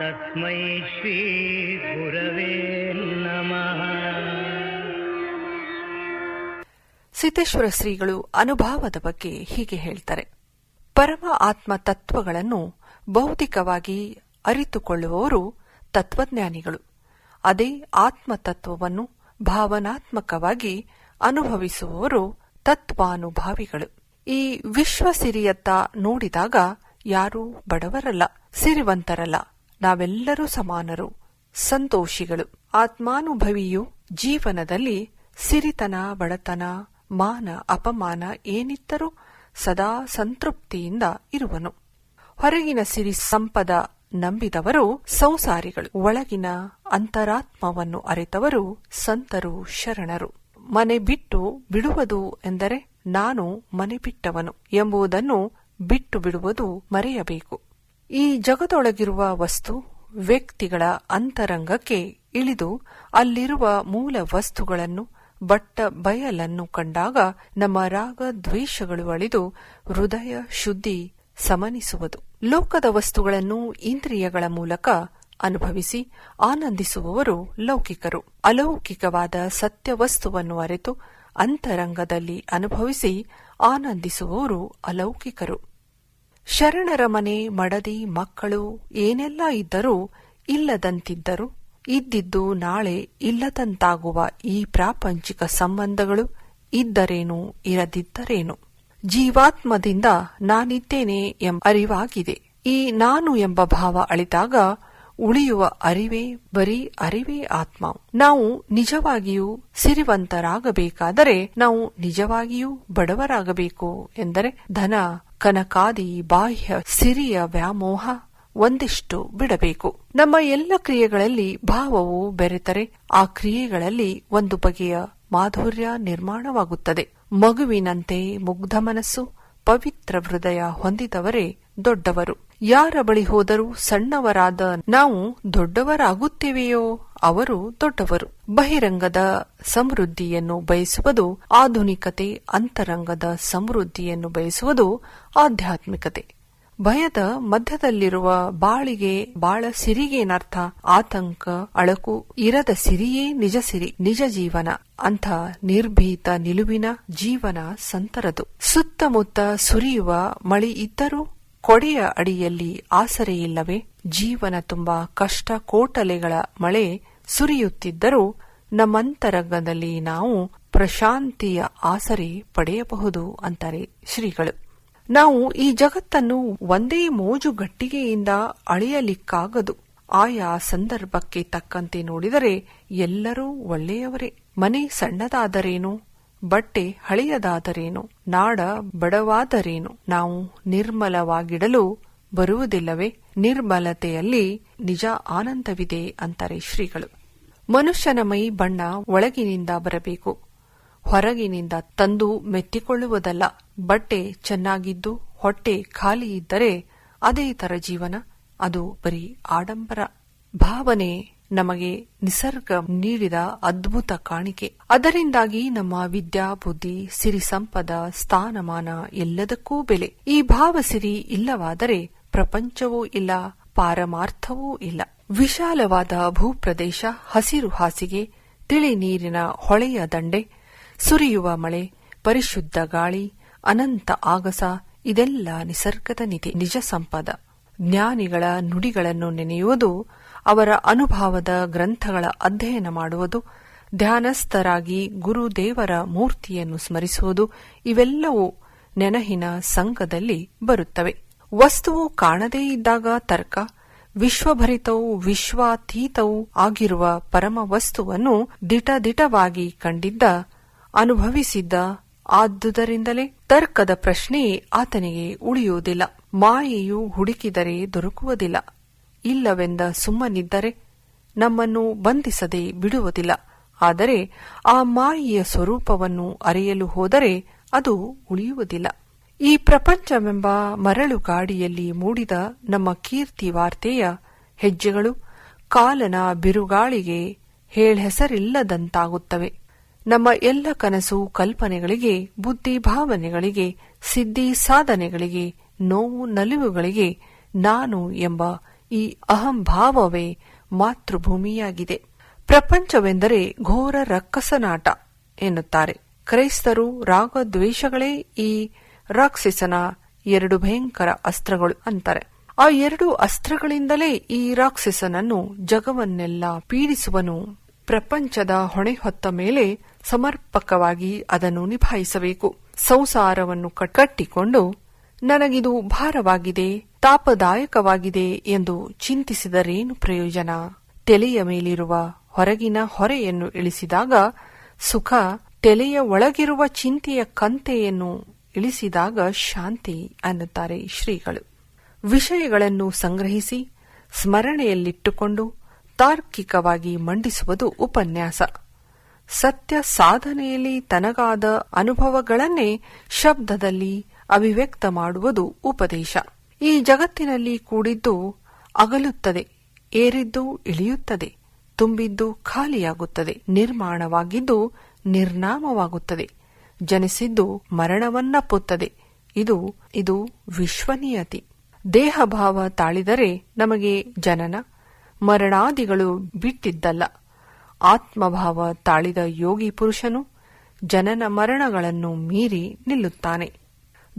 तस्मै श्रीगुरवे नमः ಸಿದ್ದೇಶ್ವರ ಶ್ರೀಗಳು ಅನುಭವದ ಬಗ್ಗೆ ಹೀಗೆ ಹೇಳ್ತಾರೆ ಪರಮ ಆತ್ಮ ತತ್ವಗಳನ್ನು ಭೌತಿಕವಾಗಿ ಅರಿತುಕೊಳ್ಳುವವರು ತತ್ವಜ್ಞಾನಿಗಳು ಅದೇ ಆತ್ಮ ತತ್ವವನ್ನು ಭಾವನಾತ್ಮಕವಾಗಿ ಅನುಭವಿಸುವವರು ತತ್ವಾನುಭಾವಿಗಳು ಈ ವಿಶ್ವ ಸಿರಿಯತ್ತ ನೋಡಿದಾಗ ಯಾರೂ ಬಡವರಲ್ಲ ಸಿರಿವಂತರಲ್ಲ ನಾವೆಲ್ಲರೂ ಸಮಾನರು, ಸಂತೋಷಿಗಳು. ಆತ್ಮಾನುಭವಿಯು ಜೀವನದಲ್ಲಿ ಸಿರಿತನ, ಬಡತನ, ಮಾನ, ಅಪಮಾನ ಏನಿತ್ತರೂ ಸದಾ ಸಂತೃಪ್ತಿಯಿಂದ ಇರುವನು. ಹೊರಗಿನ ಸಿರಿ ಸಂಪದ ನಂಬಿದವರು ಸಂಸಾರಿಗಳು. ಒಳಗಿನ ಅಂತರಾತ್ಮವನ್ನು ಅರಿತವರು ಸಂತರು, ಶರಣರು. ಮನೆ ಬಿಟ್ಟು ಬಿಡುವುದು ಎಂದರೆ ನಾನು ಮನೆ ಬಿಟ್ಟವನು ಎಂಬುದನ್ನು ಬಿಟ್ಟು ಬಿಡುವುದು ಮರೆಯಬೇಕು. ಈ ಜಗದೊಳಗಿರುವ ವಸ್ತು ವ್ಯಕ್ತಿಗಳ ಅಂತರಂಗಕ್ಕೆ ಇಳಿದು ಅಲ್ಲಿರುವ ಮೂಲ ವಸ್ತುಗಳನ್ನು, ಬಟ್ಟ ಬಯಲನ್ನು ಕಂಡಾಗ ನಮ್ಮ ರಾಗ ದ್ವೇಷಗಳು ಅಳಿದು ಹೃದಯ ಶುದ್ಧಿ ಸಮನಿಸುವುದು. ಲೋಕದ ವಸ್ತುಗಳನ್ನು ಇಂದ್ರಿಯಗಳ ಮೂಲಕ ಅನುಭವಿಸಿ ಆನಂದಿಸುವವರು ಲೌಕಿಕರು. ಅಲೌಕಿಕವಾದ ಸತ್ಯ ವಸ್ತುವನ್ನು ಅರೆತು ಅಂತರಂಗದಲ್ಲಿ ಅನುಭವಿಸಿ ಆನಂದಿಸುವವರು ಅಲೌಕಿಕರು. ಶರಣರ ಮನೆ, ಮಡದಿ, ಮಕ್ಕಳು ಏನೆಲ್ಲ ಇದ್ದರೂ ಇಲ್ಲದಂತಿದ್ದರು ಇದ್ದಿದ್ದು ನಾಳೆ ಇಲ್ಲದಂತಾಗುವ ಈ ಪ್ರಾಪಂಚಿಕ ಸಂಬಂಧಗಳು ಇದ್ದರೇನು ಇರದಿದ್ದರೇನು. ಜೀವಾತ್ಮದಿಂದ ನಾನಿದ್ದೇನೆ ಎಂಬ ಅರಿವಾಗಿದೆ. ಈ ನಾನು ಎಂಬ ಭಾವ ಅಳಿದಾಗ ಉಳಿಯುವ ಅರಿವೇ ಬರೀ ಅರಿವೇ ಆತ್ಮ. ನಾವು ನಿಜವಾಗಿಯೂ ಸಿರಿವಂತರಾಗಬೇಕಾದರೆ ನಾವು ನಿಜವಾಗಿಯೂ ಬಡವರಾಗಬೇಕು ಎಂದರೆ ಧನ ಕನಕಾದಿ, ಬಾಹ್ಯ, ಸಿರಿಯ ವ್ಯಾಮೋಹ ಒಂದಿಷ್ಟು ಬಿಡಬೇಕು. ನಮ್ಮ ಎಲ್ಲ ಕ್ರಿಯೆಗಳಲ್ಲಿ ಭಾವವು ಬೆರೆತರೆ, ಆ ಕ್ರಿಯೆಗಳಲ್ಲಿ ಒಂದು ಬಗೆಯ ಮಾಧುರ್ಯ ನಿರ್ಮಾಣವಾಗುತ್ತದೆ. ಮಗುವಿನಂತೆ ಮುಗ್ಧ ಮನಸ್ಸು, ಪವಿತ್ರ ಹೃದಯ ಹೊಂದಿದವರೇ ದೊಡ್ಡವರು. ಯಾರ ಬಳಿ ಹೋದರೂ ಸಣ್ಣವರಾದ ನಾವು ದೊಡ್ಡವರಾಗುತ್ತೇವೆಯೋ ಅವರು ದೊಡ್ಡವರು. ಬಹಿರಂಗದ ಸಮೃದ್ಧಿಯನ್ನು ಬಯಸುವುದು, ಆಧುನಿಕತೆ, ಅಂತರಂಗದ ಸಮೃದ್ಧಿಯನ್ನು ಬಯಸುವುದು ಆಧ್ಯಾತ್ಮಿಕತೆ. ಭಯದ ಮಧ್ಯದಲ್ಲಿರುವ ಬಾಳಿಗೆ ಬಾಳ ಸಿರಿಗೇನರ್ಥ? ಆತಂಕ, ಅಳಕು, ಇರದ ಸಿರಿಯೇ ನಿಜ ಸಿರಿ, ನಿಜ ಜೀವನ ಅಂಥ ನಿರ್ಭೀತ ನಿಲುವಿನ ಜೀವನ ಸಂತರದು. ಸುತ್ತಮುತ್ತ ಸುರಿಯುವ ಮಳಿ ಇದ್ದರೂ ಕೊಡೆಯ ಅಡಿಯಲ್ಲಿ ಆಸರೆಯಿಲ್ಲವೇ? ಜೀವನ ತುಂಬಾ ಕಷ್ಟ ಕೋಟಲೆಗಳ ಮಳೆ ಸುರಿಯುತ್ತಿದ್ದರೂ ನಮ್ಮಂತರಂಗದಲ್ಲಿ ನಾವು ಪ್ರಶಾಂತಿಯ ಆಸರೆ ಪಡೆಯಬಹುದು ಅಂತಾರೆ ಶ್ರೀಗಳು. ನಾವು ಈ ಜಗತ್ತನ್ನು ಒಂದೇ ಮೋಜುಗಟ್ಟಿಗೆಯಿಂದ ಅಳೆಯಲಿಕ್ಕಾಗದು. ಆಯಾ ಸಂದರ್ಭಕ್ಕೆ ತಕ್ಕಂತೆ ನೋಡಿದರೆ ಎಲ್ಲರೂ ಒಳ್ಳೆಯವರೇ. ಮನೆ ಸಣ್ಣದಾದರೇನು? ಬಟ್ಟೆ ಹಳೆಯದಾದರೇನು? ನಾಡ ಬಡವಾದರೇನು? ನಾವು ನಿರ್ಮಲವಾಗಿಡಲು ಬರುವುದಿಲ್ಲವೇ? ನಿರ್ಮಲತೆಯಲ್ಲಿ ನಿಜ ಆನಂದವಿದೆ ಅಂತಾರೆ ಶ್ರೀಗಳು. ಮನುಷ್ಯನ ಮೈ ಬಣ್ಣ ಒಳಗಿನಿಂದ ಬರಬೇಕು. ಹೊರಗಿನಿಂದ ತಂದು ಮೆತ್ತಿಕೊಳ್ಳುವುದಲ್ಲ ಬಟ್ಟೆ ಚೆನ್ನಾಗಿದ್ದು, ಹೊಟ್ಟೆ ಖಾಲಿ ಇದ್ದರೆ ಅದೇ ತರ ಜೀವನ. ಅದು ಬರೀ ಆಡಂಬರ. ಭಾವನೆ ನಮಗೆ ನಿಸರ್ಗ ನೀಡಿದ ಅದ್ಭುತ ಕಾಣಿಕೆ. ಅದರಿಂದಾಗಿ ನಮ್ಮ ವಿದ್ಯಾ, ಬುದ್ಧಿ ಸಿರಿ ಸಂಪದ ಸ್ಥಾನಮಾನ ಎಲ್ಲದಕ್ಕೂ ಬೆಲೆ. ಈ ಭಾವ ಸಿರಿ ಇಲ್ಲವಾದರೆ ಪ್ರಪಂಚವೂ ಇಲ್ಲ, ಪಾರಮಾರ್ಥವೂ ಇಲ್ಲ. ವಿಶಾಲವಾದ ಭೂಪ್ರದೇಶ ಹಸಿರು ಹಾಸಿಗೆ, ತಿಳಿ ನೀರಿನ ಹೊಳೆಯ ದಂಡೆ, ಸುರಿಯುವ ಮಳೆ, ಪರಿಶುದ್ಧ ಗಾಳಿ, ಅನಂತ ಆಗಸ, ಇದೆಲ್ಲ ನಿಸರ್ಗದ ನಿಧಿ. ನಿಜ ಸಂಪದ. ಜ್ಞಾನಿಗಳ ನುಡಿಗಳನ್ನು ನೆನೆಯುವುದು, ಅವರ ಅನುಭವದ ಗ್ರಂಥಗಳ ಅಧ್ಯಯನ ಮಾಡುವುದು, ಧ್ಯಾನಸ್ಥರಾಗಿ ಗುರುದೇವರ ಮೂರ್ತಿಯನ್ನು ಸ್ಮರಿಸುವುದು, ಇವೆಲ್ಲವೂ ನೆನಹಿನ ಸಂಘದಲ್ಲಿ ಬರುತ್ತವೆ. ವಸ್ತುವು ಕಾಣದೇ ಇದ್ದಾಗ ತರ್ಕ ವಿಶ್ವಭರಿತವೂ ವಿಶ್ವಾತೀತವೂ ಆಗಿರುವ ಪರಮ ವಸ್ತುವನ್ನು ದಿಟದಿಟವಾಗಿ ಕಂಡಿದ್ದ, ಅನುಭವಿಸಿದ್ದ, ಆದುದರಿಂದಲೇ ತರ್ಕದ ಪ್ರಶ್ನೆಯೇ ಆತನಿಗೆ ಉಳಿಯುವುದಿಲ್ಲ. ಮಾಯೆಯು ಹುಡುಕಿದರೆ ದೊರಕುವುದಿಲ್ಲ. ಇಲ್ಲವೆಂದ ಸುಮ್ಮನಿದ್ದರೆ ನಮ್ಮನ್ನು ಬಂಧಿಸದೆ ಬಿಡುವುದಿಲ್ಲ. ಆದರೆ ಆ ಮಾಯೆಯ ಸ್ವರೂಪವನ್ನು ಅರಿಯಲು ಹೋದರೆ ಅದು ಉಳಿಯುವುದಿಲ್ಲ. ಈ ಪ್ರಪಂಚವೆಂಬ ಮರಳು ಗಾಡಿಯಲ್ಲಿ ಮೂಡಿದ ನಮ್ಮ ಕೀರ್ತಿ ವಾರ್ತೆಯ ಹೆಜ್ಜೆಗಳು ಕಾಲನ ಬಿರುಗಾಳಿಗೆ ಹೇಳ್ಹೆಸರಿಲ್ಲದಂತಾಗುತ್ತವೆ. ನಮ್ಮ ಎಲ್ಲ ಕನಸು ಕಲ್ಪನೆಗಳಿಗೆ, ಬುದ್ಧಿ ಭಾವನೆಗಳಿಗೆ, ಸಿದ್ಧಿ ಸಾಧನೆಗಳಿಗೆ, ನೋವು ನಲಿವುಗಳಿಗೆ ನಾನು ಎಂಬ ಈ ಅಹಂಭಾವವೇ ಮಾತೃಭೂಮಿಯಾಗಿದೆ. ಪ್ರಪಂಚವೆಂದರೆ ಘೋರ ರಕ್ಕಸನಾಟ ಎನ್ನುತ್ತಾರೆ. ಕ್ರೈಸ್ತರು ರಾಗದ್ವೇಷಗಳೇ ಈ ರಾಕ್ಷಸನ ಎರಡು ಭಯಂಕರ ಅಸ್ತ್ರಗಳು ಅಂತಾರೆ. ಆ ಎರಡು ಅಸ್ತ್ರಗಳಿಂದಲೇ ಈ ರಾಕ್ಷಸನನ್ನು ಜಗವನ್ನೆಲ್ಲ ಪೀಡಿಸುವನು. ಪ್ರಪಂಚದ ಹೊಣೆ ಹೊತ್ತ ಮೇಲೆ ಸಮರ್ಪಕವಾಗಿ ಅದನ್ನು ನಿಭಾಯಿಸಬೇಕು. ಸಂಸಾರವನ್ನು ಕಟ್ಟಿಕೊಂಡು ನನಗಿದು ಭಾರವಾಗಿದೆ, ತಾಪದಾಯಕವಾಗಿದೆ ಎಂದು ಚಿಂತಿಸಿದರೇನು ಪ್ರಯೋಜನ? ತೆಲೆಯ ಮೇಲಿರುವ ಹೊರಗಿನ ಹೊರೆಯನ್ನು ಇಳಿಸಿದಾಗ ಸುಖ ತೆಲೆಯ ಒಳಗಿರುವ ಚಿಂತೆಯ ಕಂತೆಯನ್ನು ಇಳಿಸಿದಾಗ ಶಾಂತಿ ಅನ್ನುತ್ತಾರೆ ಶ್ರೀಗಳು. ವಿಷಯಗಳನ್ನು ಸಂಗ್ರಹಿಸಿ, ಸ್ಮರಣೆಯಲ್ಲಿಟ್ಟುಕೊಂಡು ತಾರ್ಕಿಕವಾಗಿ ಮಂಡಿಸುವುದು ಉಪನ್ಯಾಸ. ಸತ್ಯ ಸಾಧನೆಯಲ್ಲಿ ತನಗಾದ ಅನುಭವಗಳನ್ನೇ ಶಬ್ದದಲ್ಲಿ ಅಭಿವ್ಯಕ್ತ ಮಾಡುವುದು ಉಪದೇಶ. ಈ ಜಗತ್ತಿನಲ್ಲಿ ಕೂಡಿದ್ದು ಅಗಲುತ್ತದೆ, ಏರಿದ್ದು ಇಳಿಯುತ್ತದೆ, ತುಂಬಿದ್ದು ಖಾಲಿಯಾಗುತ್ತದೆ, ನಿರ್ಮಾಣವಾಗಿದ್ದು ನಿರ್ನಾಮವಾಗುತ್ತದೆ. ಜನಿಸಿದ್ದು ಮರಣವನ್ನಪ್ಪುತ್ತದೆ ಇದು ಇದು ವಿಶ್ವನಿಯತಿ. ದೇಹಭಾವ ತಾಳಿದರೆ ನಮಗೆ ಜನನ. ಮರಣಾದಿಗಳು ಬಿಟ್ಟಿದ್ದಲ್ಲ. ಆತ್ಮಭಾವ ತಾಳಿದ ಯೋಗಿ ಪುರುಷನು ಜನನ ಮರಣಗಳನ್ನು ಮೀರಿ ನಿಲ್ಲುತ್ತಾನೆ.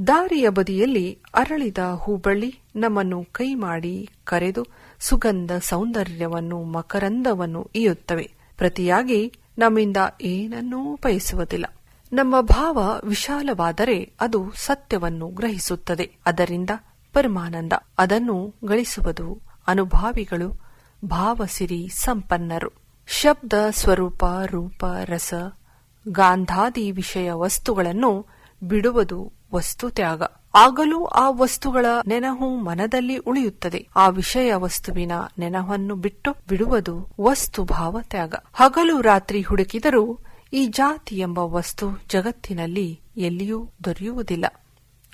ದಾರಿಯ ಬದಿಯಲ್ಲಿ ಅರಳಿದ ಹೂಬಳ್ಳಿ ನಮ್ಮನ್ನು ಕೈ ಮಾಡಿ ಕರೆದು ಸುಗಂಧ ಸೌಂದರ್ಯವನ್ನು ಮಕರಂದವನ್ನು ಇಯುತ್ತವೆ. ಪ್ರತಿಯಾಗಿ ನಮ್ಮಿಂದ ಏನನ್ನೂ ಬಯಸುವುದಿಲ್ಲ ನಮ್ಮ ಭಾವ ವಿಶಾಲವಾದರೆ ಅದು ಸತ್ಯವನ್ನು ಗ್ರಹಿಸುತ್ತದೆ. ಅದರಿಂದ ಪರಮಾನಂದ. ಅದನ್ನು ಗಳಿಸುವುದು ಅನುಭಾವಿಗಳು, ಭಾವಸಿರಿ ಸಂಪನ್ನರು. ಶಬ್ದ ಸ್ವರೂಪ, ರೂಪ, ರಸ, ಗಾಂಧಾದಿ ವಿಷಯ ವಸ್ತುಗಳನ್ನು ಬಿಡುವುದು ವಸ್ತು ತ್ಯಾಗ. ಆಗಲೂ ಆ ವಸ್ತುಗಳ ನೆನಹು ಮನದಲ್ಲಿ ಉಳಿಯುತ್ತದೆ. ಆ ವಿಷಯ ವಸ್ತುವಿನ ನೆನಹನ್ನು ಬಿಟ್ಟು ಬಿಡುವುದು ವಸ್ತು ಭಾವ ತ್ಯಾಗ. ಹಗಲು ರಾತ್ರಿ ಹುಡುಕಿದರೂ ಈ ಜಾತಿ ಎಂಬ ವಸ್ತು ಜಗತ್ತಿನಲ್ಲಿ ಎಲ್ಲಿಯೂ ದೊರೆಯುವುದಿಲ್ಲ.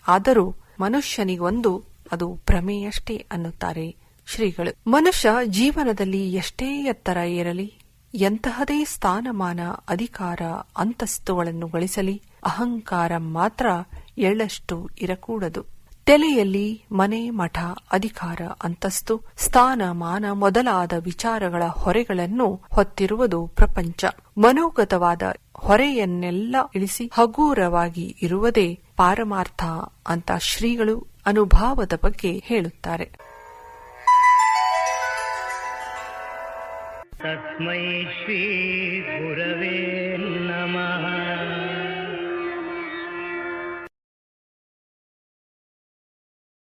ಆದರೂ ಮನುಷ್ಯನಿಗೊಂದು ಅದು ಭ್ರಮೆಯಷ್ಟೇ ಅನ್ನುತ್ತಾರೆ ಶ್ರೀಗಳು. ಮನುಷ್ಯ ಜೀವನದಲ್ಲಿ ಎಷ್ಟೇ ಎತ್ತರ ಏರಲಿ, ಎಂತಹದೇ ಸ್ಥಾನಮಾನ, ಅಧಿಕಾರ, ಅಂತಸ್ತುಗಳನ್ನು ಗಳಿಸಲಿ, ಅಹಂಕಾರ ಮಾತ್ರ ಎಳ್ಳಷ್ಟು ಇರಕೂಡದು. ತಲೆಯಲ್ಲಿ ಮನೆ, ಮಠ, ಅಧಿಕಾರ, ಅಂತಸ್ತು, ಸ್ಥಾನ, ಮಾನ ಮೊದಲಾದ ವಿಚಾರಗಳ ಹೊರೆಗಳನ್ನು ಹೊತ್ತಿರುವುದು ಪ್ರಪಂಚ. ಮನೋಗತವಾದ ಹೊರೆಯನ್ನೆಲ್ಲ ಇಳಿಸಿ ಹಗುರವಾಗಿ ಇರುವುದೇ ಪಾರಮಾರ್ಥ ಅಂತ ಶ್ರೀಗಳು ಅನುಭಾವದ ಬಗ್ಗೆ ಹೇಳುತ್ತಾರೆ. ತಸ್ಮೈ ಶ್ರೀ ಗುರವೇ ನಮಃ.